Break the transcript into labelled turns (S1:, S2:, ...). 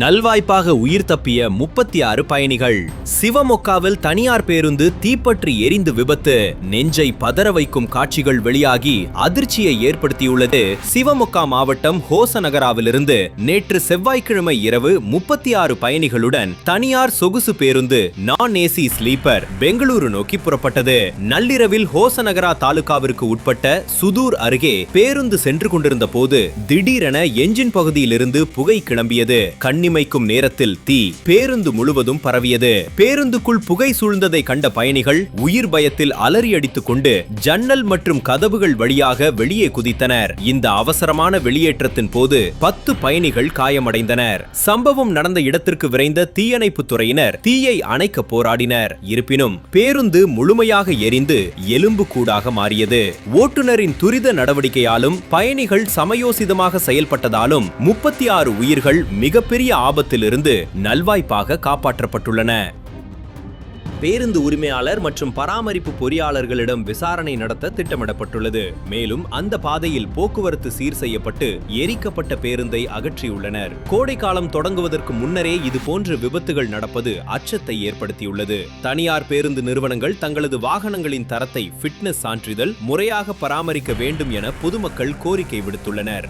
S1: நல்வாய்ப்பாக உயிர் தப்பிய முப்பத்தி ஆறு பயணிகள். சிவமொக்காவில் தனியார் பேருந்து தீப்பற்றி எரிந்து விபத்து. நெஞ்சை பதற வைக்கும் காட்சிகள் வெளியாகி அதிர்ச்சியை ஏற்படுத்தியுள்ளது. சிவமொக்கா மாவட்டம் ஹோசநகராவிலிருந்து நேற்று செவ்வாய்க்கிழமை இரவு முப்பத்தி ஆறு பயணிகளுடன் தனியார் சொகுசு பேருந்து நான் ஏசி ஸ்லீப்பர் பெங்களூரு நோக்கி புறப்பட்டது. நள்ளிரவில் ஹோசநகரா தாலுகாவிற்கு உட்பட்ட சுதூர் அருகே பேருந்து சென்று கொண்டிருந்த போது திடீரென எஞ்சின் பகுதியிலிருந்து புகை கிளம்பியது. கண்ணிமைக்கும் நேரத்தில் தீ பேருந்து முழுவதும் பரவியது. பேருந்துக்குள் புகை சூழ்ந்ததை கண்ட பயணிகள் உயிர் பயத்தில் அலறி அடித்துக் கொண்டு ஜன்னல் மற்றும் கதவுகள் வழியாக வெளியே குதித்தனர். இந்த அவசரமான வெளியேற்றத்தின் போது பத்து பயணிகள் காயமடைந்தனர். சம்பவம் நடந்த இடத்திற்கு விரைந்த தீயணைப்பு துறையினர் தீயை அணைக்க போராடினர். இருப்பினும் பேருந்து முழுமையாக எரிந்து எலும்பு கூடாக மாறியது. ஓட்டுநரின் துரித நடவடிக்கையாலும் பயணிகள் சமயோசிதமாக செயல்பட்டதாலும் முப்பத்தி ஆறு உயிர்கள் மிகப்பெரிய ஆபத்திலிருந்து நல்வாய்ப்பாக காப்பாற்றப்பட்டுள்ளன. பேருந்து உரிமையாளர் மற்றும் பராமரிப்பு பொறியாளர்களிடம் விசாரணை நடத்த திட்டமிடப்பட்டுள்ளது. மேலும் அந்த பாதையில் போக்குவரத்து சீர் செய்யப்பட்டு எரிக்கப்பட்ட பேருந்தை அகற்றியுள்ளனர். கோடை காலம் தொடங்குவதற்கு முன்னரே இது போன்ற விபத்துகள் நடப்பது அச்சத்தை ஏற்படுத்தியுள்ளது. தனியார் பேருந்து நிறுவனங்கள் தங்களது வாகனங்களின் தரத்தை ஃபிட்னஸ் சான்றிதழ் முறையாக பராமரிக்க வேண்டும் என பொதுமக்கள் கோரிக்கை விடுத்துள்ளனர்.